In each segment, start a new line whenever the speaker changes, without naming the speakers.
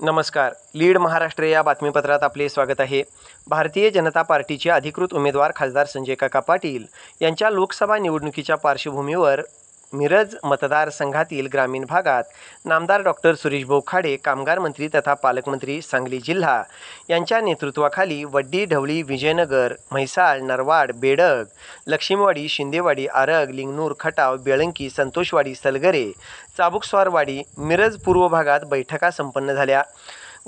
नमस्कार. लीड महाराष्ट्र या बातमीपत्रात आपले स्वागत आहे. भारतीय जनता पार्टीचे अधिकृत उमेदवार खासदार संजय काका पाटील यांच्या लोकसभा निवडणुकीच्या पार्श्वभूमीवर मिरज मतदारसंघातील ग्रामीण भागात नामदार डॉक्टर सुरेशभाऊ खाडे कामगार मंत्री तथा पालकमंत्री सांगली जिल्हा यांच्या नेतृत्वाखाली वड्डी ढवळी विजयनगर म्हैसाळ नरवाड बेडग लक्ष्मीवाडी शिंदेवाडी आरग लिंगनूर खटाव बेळंकी संतोषवाडी सलगरे चाबुकस्वारवाडी मिरज पूर्व भागात बैठका संपन्न झाल्या.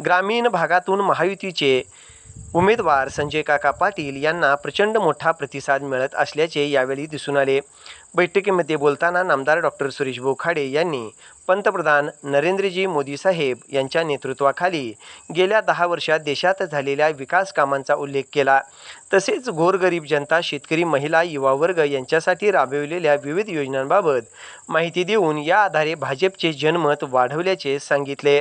ग्रामीण भागातून महायुतीचे उमेदवार संजय काका पाटील यांना प्रचंड मोठा प्रतिसाद मिळत असल्याचे यावेळी दिसून आले. बैठकीमध्ये बोलताना नामदार डॉक्टर सुरेश बोखाडे यांनी पंतप्रधान नरेंद्रजी मोदी साहेब यांच्या नेतृत्वाखाली गेल्या दहा वर्षात देशात झालेल्या विकास कामांचा उल्लेख केला. तसेच गोरगरीब जनता शेतकरी महिला युवा वर्ग यांच्यासाठी राबविलेल्या विविध योजनांबाबत माहिती देऊन या आधारे भाजपचे जनमत वाढवल्याचे सांगितले.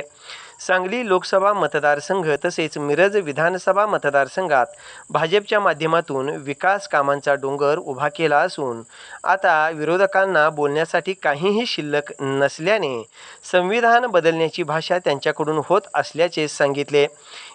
सांगली लोकसभा मतदारसंघ तसेच मिरज विधानसभा मतदारसंघात भाजपच्या माध्यमातून विकास कामांचा डोंगर उभा केला असून आता विरोधकांना बोलण्यासाठी काहीही शिल्लक नसल्याने संविधान बदलण्याची भाषा त्यांच्याकडून होत असल्याचे सांगितले.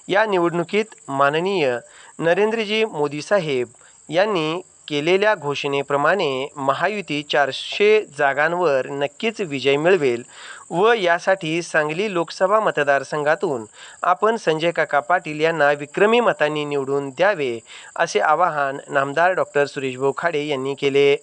या निवडणुकीत माननीय नरेंद्रजी मोदी साहेब यांनी केलेल्या घोषणेप्रमाणे महायुती चारशे जागांवर नक्कीच विजय मिळवेल व यासाठी सांगली लोकसभा मतदारसंघातून आपण संजय काका पाटील यांना विक्रमी मतांनी निवडून द्यावे असे आवाहन नामदार डॉक्टर सुरेशभाऊ खाडे यांनी केले.